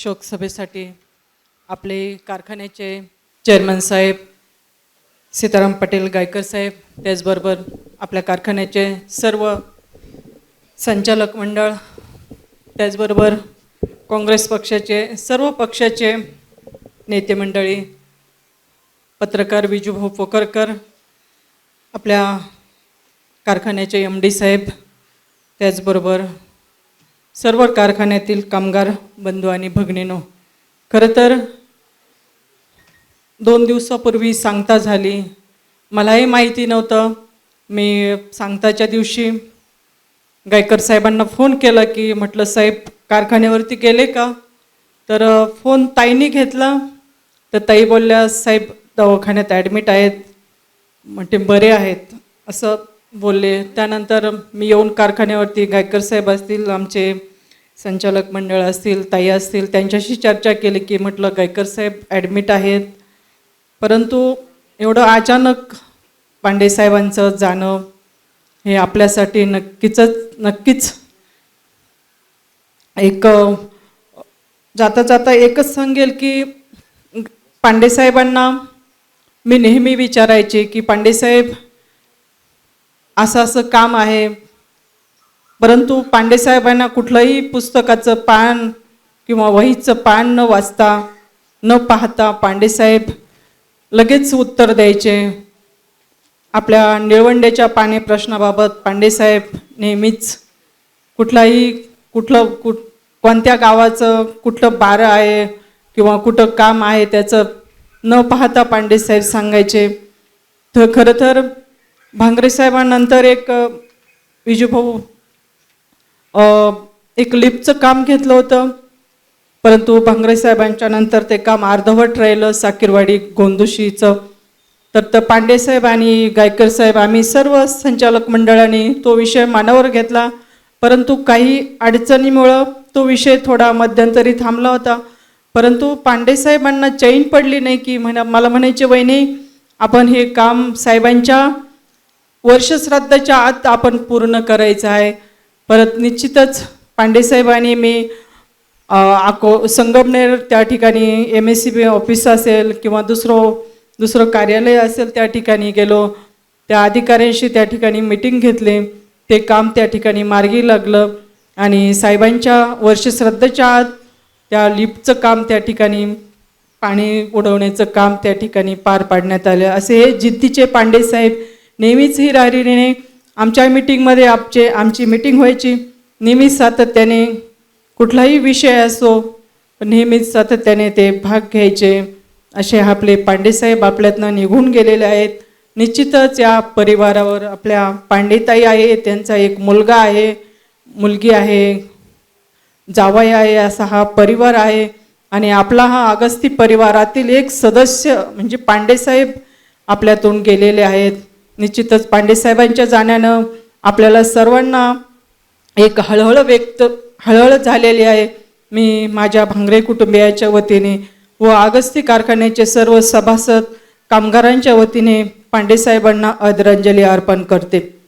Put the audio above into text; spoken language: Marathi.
शोकसभेसाठी आपले कारखान्याचे चेअरमन साहेब सीताराम पटेल गायकर साहेब त्याचबरोबर आपल्या कारखान्याचे सर्व संचालक मंडळ त्याचबरोबर काँग्रेस पक्षाचे सर्व पक्षाचे नेते मंडळी पत्रकार विजूभाऊ पोकरकर आपल्या कारखान्याचे एम डी साहेब त्याचबरोबर सर्व कारखान्यातील कामगार बंधू आणि भगिनीनो खरं तर दोन दिवसापूर्वी सांगता झाली. मलाही माहिती नव्हतं. मी सांगताच्या दिवशी गायकर साहेबांना फोन केला की म्हटलं साहेब कारखान्यावरती गेले का? तर फोन ताईनी घेतला. तर ताई बोलल्या साहेब दवाखान्यात ॲडमिट आहेत. म्हणते बरे आहेत. असं बोलले. त्यानंतर मी येऊन कारखान्यावरती गायकर साहेब असतील आमचे संचालक मंडळ असतील ताई असतील त्यांच्याशी चर्चा केली की म्हटलं गायकर साहेब ॲडमिट आहेत. परंतु एवढं अचानक पांडेसाहेबांचं जाणं हे आपल्यासाठी नक्कीच नक्कीच एक जाता जाता एकच सांगेल की पांडे साहेबांना मी नेहमी विचारायचे की पांडेसाहेब असं असं काम आहे. परंतु पांडेसाहेबांना कुठलंही पुस्तकाचं पान किंवा वहीचं पान न वाचता न पाहता पांडेसाहेब लगेच उत्तर द्यायचे. आपल्या निळवंडेच्या पाने प्रश्नाबाबत पांडेसाहेब नेहमीच कुठलाही कुठलं कुठ कोणत्या गावाचं कुठलं बारं आहे किंवा कुठं काम आहे त्याचं न पाहता पांडेसाहेब सांगायचे. तर खरं तर भांगरे साहेबांनंतर एक विजूभाऊ एक लिपचं काम घेतलं होतं. परंतु भांगरे साहेबांच्या नंतर ते काम अर्धवट राहिलं साकीरवाडी गोंदुशीचं. तर तर पांडेसाहेब आणि गायकर साहेब आम्ही सर्व संचालक मंडळाने तो विषय मानावर घेतला. परंतु काही अडचणीमुळं तो विषय थोडा मध्यंतरी थांबला होता. परंतु पांडेसाहेबांना चैन पडली नाही की म्हणा मला म्हणायचे वहिनी आपण हे काम साहेबांच्या वर्षश्राद्धाच्या आत आपण पूर्ण करायचं आहे. परत निश्चितच पांडेसाहेबांनी मी आको संगमनेर त्या ठिकाणी M S C B office असेल किंवा दुसरं दुसरं कार्यालय असेल त्या ठिकाणी गेलो त्या अधिकाऱ्यांशी त्या ठिकाणी मिटिंग घेतली. ते काम त्या ठिकाणी मार्गी लागलं आणि साहेबांच्या वर्षश्रद्धेच्या आत त्या लिफ्टचं काम त्या ठिकाणी पाणी उडवण्याचं काम त्या ठिकाणी पार पाडण्यात आलं. असे हे जिद्दीचे पांडेसाहेब नेहमीच ही राहिरीने आमच्या मिटिंगमध्ये आमचे आमची मिटिंग व्हायची. नेहमीच सातत्याने कुठलाही विषय असो नेहमीच सातत्याने ते भाग घ्यायचे. असे आपले पांडेसाहेब आपल्यातनं निघून गेलेले आहेत. निश्चितच या परिवारावर आपल्या पांडेताई आहे त्यांचा एक मुलगा आहे मुलगी आहे जावई आहे असा हा परिवार आहे. आणि आपला हा अगस्ती परिवारातील एक सदस्य म्हणजे पांडेसाहेब आपल्यातून गेलेले आहेत. निश्चितच पांडेसाहेबांच्या जाण्यानं आपल्याला सर्वांना एक हळहळ व्यक्त हळहळ झालेली आहे. मी माझ्या भांगरे कुटुंबियाच्या वतीने व आगस्ती कारखान्याचे सर्व सभासद कामगारांच्या वतीने पांडेसाहेबांना आदरांजली अर्पण करते.